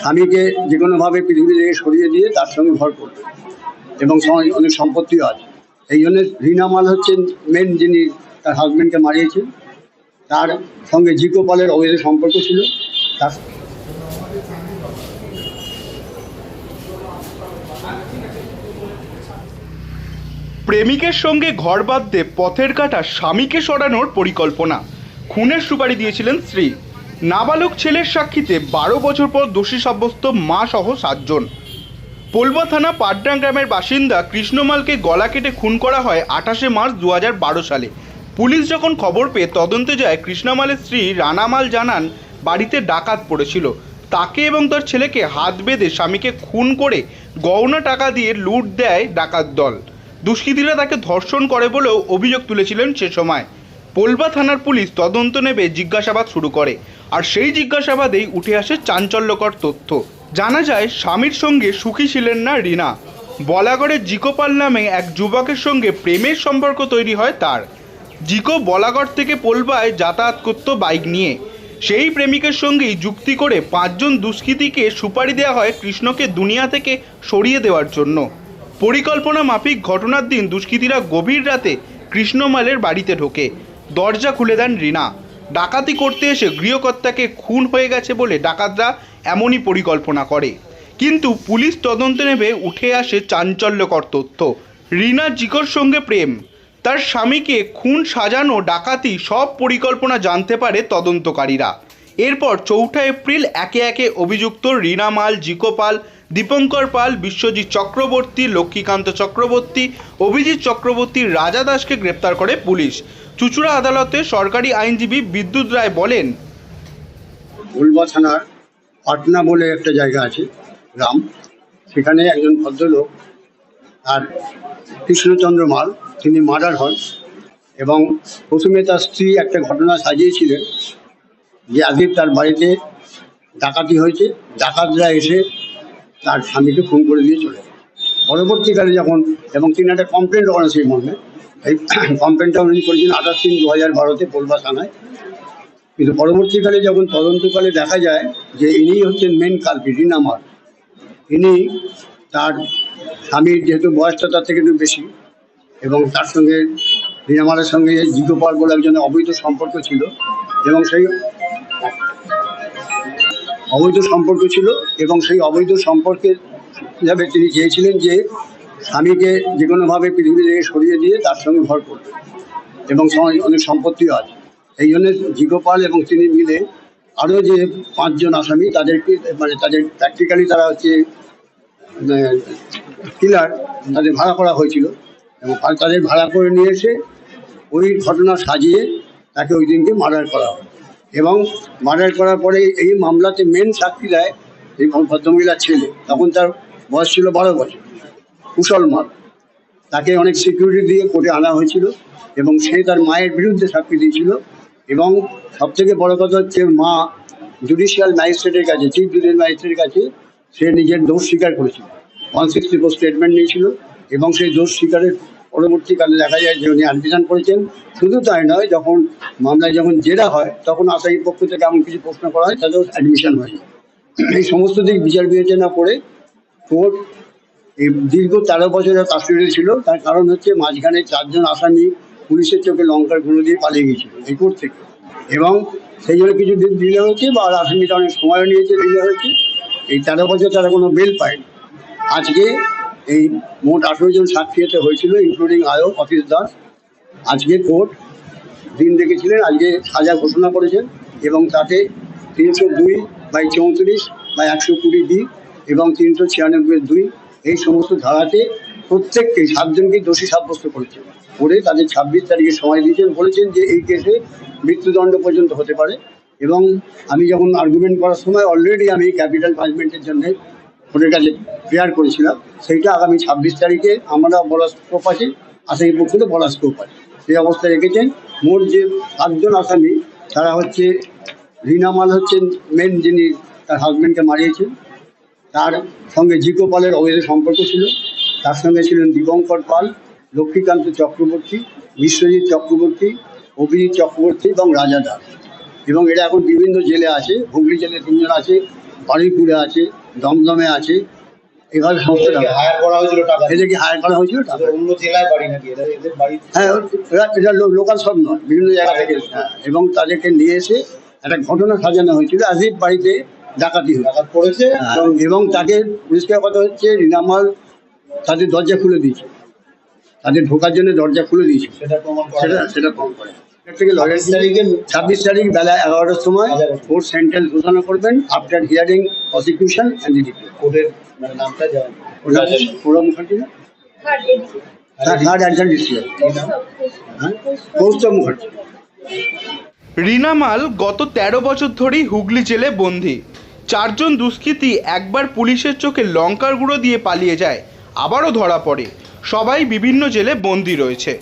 স্বামীকে যে কোনোভাবে পৃথিবী থেকে সরিয়ে দিয়ে তার সঙ্গে ঘর করবে এবং অনেক সম্পত্তিও আছে। এই জন্য রিনা মাল হচ্ছেন মেন যিনি তার হাজব্যান্ডকে মারিয়েছেন। তার সঙ্গে জিকো পালের অবৈধ সম্পর্ক ছিল। তার প্রেমিকের সঙ্গে ঘর বাঁধতে পথের কাটা স্বামীকে সরানোর পরিকল্পনা। খুনের সুপারি দিয়েছিলেন স্ত্রী। নাবালক ছেলের সাক্ষীতে বারো বছর পর দোষী সাব্যস্ত মা সহ সাতজন। পোলবা থানা পাটড্রাং গ্রামের বাসিন্দা কৃষ্ণমালকে গলা কেটে খুন করা হয় আঠাশে মার্চ দু সালে। পুলিশ যখন খবর পেয়ে তদন্তে যায়, কৃষ্ণমালের স্ত্রী রানামাল জানান, বাড়িতে ডাকাত পড়েছিল। তাকে এবং তার ছেলেকে হাত বেঁধে স্বামীকে খুন করে গহনা টাকা দিয়ে লুট দেয় ডাকাত দল। দুষ্কৃতীরা তাকে ধর্ষণ করে বলেও অভিযোগ তুলেছিলেন সে সময়। পোলবা থানার পুলিশ তদন্ত নেবে, জিজ্ঞাসাবাদ শুরু করে। আর সেই জিজ্ঞাসাবাদেই উঠে আসে চাঞ্চল্যকর তথ্য। জানা যায়, স্বামীর সঙ্গে সুখী ছিলেন না রিনা। বলাগড়ের জিকোপাল নামে এক যুবকের সঙ্গে প্রেমের সম্পর্ক তৈরি হয় তার। জিকো বলাগড় থেকে পোলবায় যাতায়াত করত বাইক নিয়ে। সেই প্রেমিকের সঙ্গেই যুক্তি করে পাঁচজন দুষ্কৃতীকে সুপারি দেওয়া হয় কৃষ্ণকে দুনিয়া থেকে সরিয়ে দেওয়ার জন্য। পরিকল্পনা মাফিক ঘটনার দিন দুষ্কৃতীরা গভীর রাতে কৃষ্ণমালের বাড়িতে ঢোকে। দরজা খুলে দেন রিনা। ডাকাতি করতে এসে গৃহকর্তাকে খুন হয়ে গেছে বলে ডাকাতরা এমনই পরিকল্পনা করে। কিন্তু পুলিশ তদন্তে নেবে উঠে আসে চাঞ্চল্যকর তথ্য। রিনা জিকোর সঙ্গে প্রেম। তার স্বামীকে খুন সাজানো ডাকাতি সব পরিকল্পনা জানতে পারে তদন্তকারীরা। এরপর চৌঠা এপ্রিল একে একে অভিযুক্ত রিনা মাল, জিকো পাল দীপঙ্কর পাল, বিশ্বজিৎ চক্রবর্তী, লক্ষ্মীকান্ত চক্রবর্তী, অভিজিৎ চক্রবর্তী, রাজা দাসকে গ্রেপ্তার করে পুলিশ। চুচুড়া আদালতে সরকারি আইনজীবী বিদ্যুৎ রায় বলেন উলবা থানার পাটনা বলে একটা জায়গা আছে, গ্রাম। সেখানে একজন ভদ্রলোক আর কৃষ্ণচন্দ্র মাল, তিনি মার্ডার হন এবং প্রথমে তার স্ত্রী একটা ঘটনা সাজিয়েছিলেন যে আগে তার বাড়িতে ডাকাতি হয়েছে, ডাকাতরা এসে তার স্বামীকে খুন করে দিয়ে চলে। পরবর্তীকালে যখন, এবং তিনি একটা কমপ্লেন করেন সেই মর্মে, এই কমপ্লেনটা উনি করেছেন আঠাশ তিন দু হাজার বারোতে পোলবা থানায় কিন্তু পরবর্তীকালে যখন তদন্তকালে দেখা যায় যে ইনি হচ্ছেন মেন কালপি রিনামার ইনি তার স্বামীর যেহেতু বয়সটা তার থেকে একটু বেশি, এবং তার সঙ্গে রিনামারের সঙ্গে জিগোপাল বলে একজনের অবৈধ সম্পর্ক ছিল, এবং সেই অবৈধ সম্পর্ক ছিল এবং সেই অবৈধ সম্পর্কের হিসাবে তিনি চেয়েছিলেন যে স্বামীকে যে কোনোভাবে পৃথিবী থেকে সরিয়ে দিয়ে তার সঙ্গে ঘর করবে এবং অনেক সম্পত্তি আছে এই জন্য জিগোপাল এবং তিনি মিলে আরও যে পাঁচজন আসামি তাদেরকে মানে তাদের প্র্যাকটিক্যালি তারা হচ্ছে কিলার তাদের ভাড়া করা হয়েছিল এবং তাদের ভাড়া করে নিয়ে এসে ওই ঘটনা সাজিয়ে তাকে ওই দিনকে মার্ডার করা হয়। এবং মার্ডার করার পরে এই মামলাতে মেন সাক্ষী দেয় এই ভদ্রমহিলার ছেলে। তখন তার বয়স ছিল বারো বছর। কুশল মাল। তাকে অনেক সিকিউরিটি দিয়ে কোর্টে আনা হয়েছিল এবং সে তার মায়ের বিরুদ্ধে সাক্ষী দিয়েছিল এবং সব থেকে বড় কথা হচ্ছে মা জুডিশিয়াল ম্যাজিস্ট্রেটের কাছে চিফ জুডিশিয়াল ম্যাজিস্ট্রেটের কাছে সে নিজের দোষ স্বীকার করেছিল। ওয়ান সিক্সটি ফোর স্টেটমেন্ট নিয়েছিল এবং সেই দোষ স্বীকারের পরবর্তীকালে দেখা যায় যে উনি অ্যাডমিশন করেছেন। শুধু তাই নয়, যখন মামলায় যখন জেরা হয়, তখন আসামির পক্ষ থেকে এমন কিছু প্রশ্ন করা হয়, তাতেও অ্যাডমিশন হয়। এই সমস্ত দিক বিচার বিবেচনা করে কোর্ট দীর্ঘ তেরো বছরের কাস্টডি ছিল। তার কারণ হচ্ছে মাঝখানে চারজন আসামি পুলিশের চোখে লঙ্কার গুঁড়ো দিয়ে পালিয়ে গিয়েছিল এই কোর্ট থেকে। এবং সেই জন্য কিছু দিন দিলে হয়েছে বা আসামিটা অনেক সময়ও নিয়েছে দিলে হয়েছে। এই তেরো বছর তারা কোনো বেল পায়নি। আজকে এই মোট আঠেরো জন সাক্ষী এতে হয়েছিল ইনক্লুডিং আয়ো অফিস দাস। আজকে কোর্ট দিন দেখেছিলেন, আজকে সাজা ঘোষণা করেছেন এবং তাতে তিনশো দুই বাই চৌত্রিশ বা একশো কুড়ি ডি এবং তিনশো ছিয়ানব্বই দুই, এই সমস্ত ধারাতে প্রত্যেককে সাতজনকেই দোষী সাব্যস্ত করেছেন করে তাদের ছাব্বিশ তারিখে সময় দিয়েছেন, বলেছেন যে এই কেসে মৃত্যুদণ্ড পর্যন্ত হতে পারে এবং আমি যখন আর্গুমেন্ট করার সময় অলরেডি আমি ক্যাপিটাল পানিশমেন্টের জন্য কাছে প্রেয়ার করেছিলাম। সেইটা আগামী ছাব্বিশ তারিখে আমরা বলার স্কোপ আছে আসামি পক্ষে বলার স্কোপ আছে। সেই অবস্থায় রেখেছেন মোট যে সাতজন আসামি, তারা হচ্ছে রিনা মাল হচ্ছেন মেন যিনি তার হাজব্যান্ডকে মারিয়েছেন। তার সঙ্গে জিকো পালের অবৈধ সম্পর্ক ছিল। তার সঙ্গে ছিলেন দীপঙ্কর পাল, লক্ষ্মীকান্ত চক্রবর্তী, বিশ্বজিৎ চক্রবর্তী, অভিজিৎ চক্রবর্তী এবং রাজা দাস। এবং এরা এখন বিভিন্ন জেলে আছে, হুগলি জেলে তিনজন আছে বারুইপুরে আছে দমদমে আছে এভাবে সমস্ত টাকা। হায়ার করা হয়েছিল টাকা দিয়ে। এদেরকে হায়ার করা হয়েছিল টাকা। অন্য জেলায় বাড়ি নাকি? এদের এদের বাড়ি হ্যাঁ এটা লোকাল সব নয় বিভিন্ন জায়গা থেকে হ্যাঁ, এবং তাদেরকে নিয়ে এসে একটা ঘটনা সাজানো হয়েছিল আজিব বাড়িতে ডাকাতি পড়েছে। হ্যাঁ, এবং তাকে পরিষ্কার কথা হচ্ছে রিনামাল তাদের দরজা খুলে দিয়েছে। তাদের ঢোকার জন্য দরজা খুলে দিয়েছে। সেটা সেটা কম করে থেকে ছাব্বিশ তারিখে ছাব্বিশ তারিখ বেলা এগারোটার সময় কোর্ট সেন্টেন্স ঘোষণা করবেন after hearing prosecution and declare কোর্টের মানে নামটা জানেন ওটা মুখার্জি না হ্যাঁ থার্ড অ্যাডজান্ট ডিস্ট্রিক্ট হ্যাঁ কৌস্তব মুখার্জি রিনামাল গত ১৩ বছর ধরেই হুগলি জেলে বন্দি চারজন দুষ্কৃতী একবার পুলিশের চোখে লঙ্কার গুঁড়ো দিয়ে পালিয়ে যায় আবারও ধরা পড়ে সবাই বিভিন্ন জেলে বন্দি রয়েছে